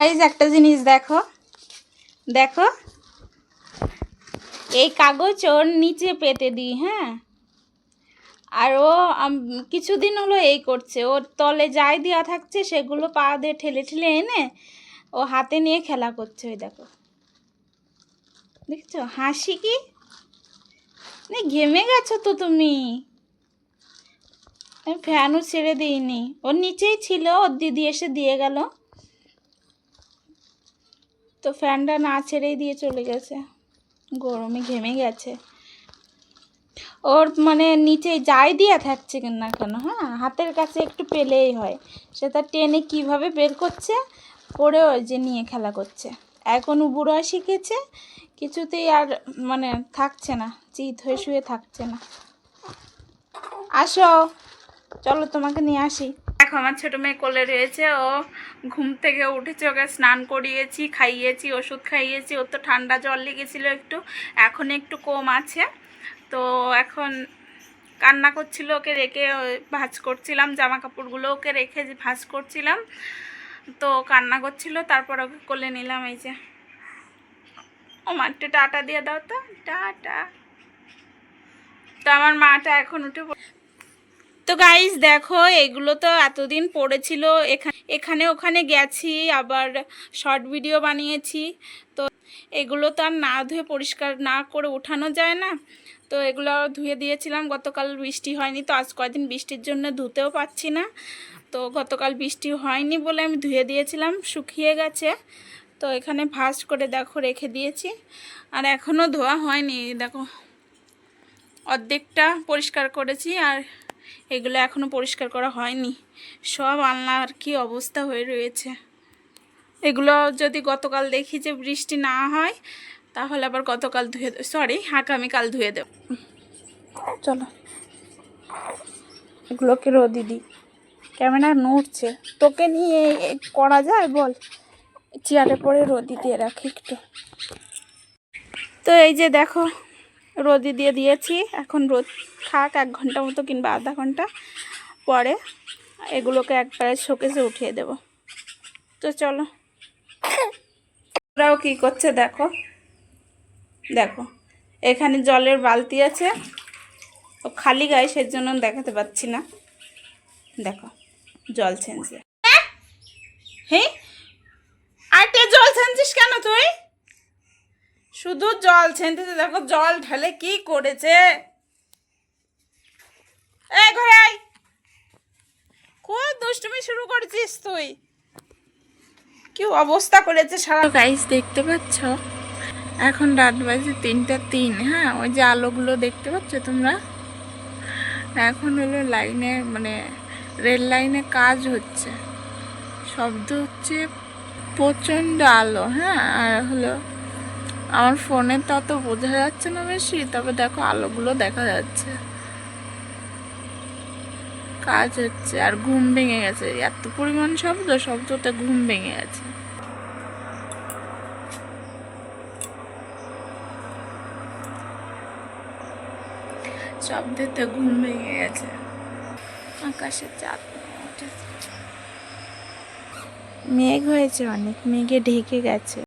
Guys একটা জিনিস দেখো। দেখো। এই কাগজ ওর নিচে পেতে দিই হ্যাঁ? আর ও কিছুদিন হলো এই করছে। ওর তলে যাই দেওয়া থাকছে, সেগুলো পা দিয়ে ঠেলে ঠেলে এনে ও হাতে নিয়ে খেলা করছে, ওই দেখো। দেখছ? হাসি কি? ঘেমে গেছো তো তুমি? ফ্যানও ছেড়ে দিইনি। ওর নিচেই ছিল, ওর দিদি এসে দিয়ে গেল। তো ফ্যানটা না ছেড়েই দিয়ে চলে গেছে। গরমে ঘেমে গেছে। ওর মানে নিচে যাই দিয়া থাকছে না কেন হ্যাঁ? হাতের কাছে একটু পেলেই হয়। সে তার টেনে কীভাবে বের করছে পরে ওই যে নিয়ে খেলা করছে। এখনও বুড়ো শিখেছে, কিছুতেই আর মানে থাকছে না, চিত হয়ে শুয়ে থাকছে না। আসো, চলো তোমাকে নিয়ে আসি। দেখো, আমার ছোটো মেয়ে কোলে রয়েছে, ও ঘুম থেকে উঠেছে, ওকে স্নান করিয়েছি, খাইয়েছি, ওষুধ খাইয়েছি, ওর তো ঠান্ডা জল লেগেছিলো একটু, এখন একটু কম আছে, তো এখন কান্না করছিল ওকে রেখে ভাঁজ করছিলাম জামা কাপড়গুলো ওকে রেখে ভাঁজ করছিলাম, তো কান্না করছিল, তারপর ওকে কোলে নিলাম, এই যে। ও মা, একটু টাটা দিয়ে দাও তো, টাটা। তো আমার মাটা এখন উঠে তো গাইস দেখো, এগুলো তো এতদিন পড়েছিল। এখানে এখানে ওখানে গেছি, আবার শর্ট ভিডিও বানিয়েছি। তো এগুলো তো আর না ধুয়ে পরিষ্কার না করে উঠানো যায় না। তো এগুলো ধুয়ে দিয়েছিলাম। গতকাল বৃষ্টি হয়নি তো, আজ কয়েকদিন বৃষ্টির জন্য ধুতেও পাচ্ছি না। তো গতকাল বৃষ্টি হয়নি বলে আমি ধুয়ে দিয়েছিলাম, শুকিয়ে গেছে। তো এখানে ভাঁজ করে দেখো, রেখে দিয়েছি। আর এখনও ধোয়া হয়নি, দেখো। অর্ধেকটা পরিষ্কার করেছি আর এগুলো এখনও পরিষ্কার করা হয়নি। সব আলনার কি অবস্থা হয়ে রয়েছে। এগুলো যদি গতকাল দেখি যে বৃষ্টি না হয়, তাহলে আবার গতকাল ধুয়ে সরি আগামীকাল ধুয়ে দেব। চলো। এগুলোকে রোদি দিই। ক্যামেরা নড়ছে। তোকে নিয়ে করা যায় বল? চেয়ারে পরে রোদি দিয়ে রাখি একটু। তো এই যে দেখো রোদি দিয়ে দিয়েছি। এখন রোদ থাক এক ঘণ্টা মতো কিংবা আধা ঘণ্টা পরে এগুলোকে একবারে শোকেসে উঠিয়ে দেব। তো চলো। ওরাও কী করছে দেখো। দেখো এখানে জলের বালতি আছে। ও খালি গায়ে সেই জন্য দেখাতে পাচ্ছি না। দেখো জল ছেঁচে হে আরেকটা জল ছেঁচিস কেন তুই? শুধু জল ছেঁচেছে দেখো জল ঢালে কি করেছে। দুষ্টুমি শুরু করেছিস তুই। অবস্থা করেছে সারা দেখতে পাচ্ছ? এখন তিন হ্যাঁ? ওই যে আলোগুলো দেখতে পাচ্ছ তোমরা? এখন হলো লাইনে মানে রেল লাইনে কাজ হচ্ছে। শব্দ হচ্ছে প্রচণ্ড আলো হ্যাঁ? আর হলো আমার ফোনে তো অত বোঝা যাচ্ছে না বেশি, তবে দেখো আলোগুলো দেখা যাচ্ছে। কাজ হচ্ছে, আর ঘুম ভেঙে গেছে। এত পরিমাণ শব্দ, শব্দতে ঘুম ভেঙে গেছে। শব্দেতে ঘুম ভেঙে গেছে। আকাশে চাঁদ মেঘ হয়েছে অনেক, মেঘে ঢেকে গেছে।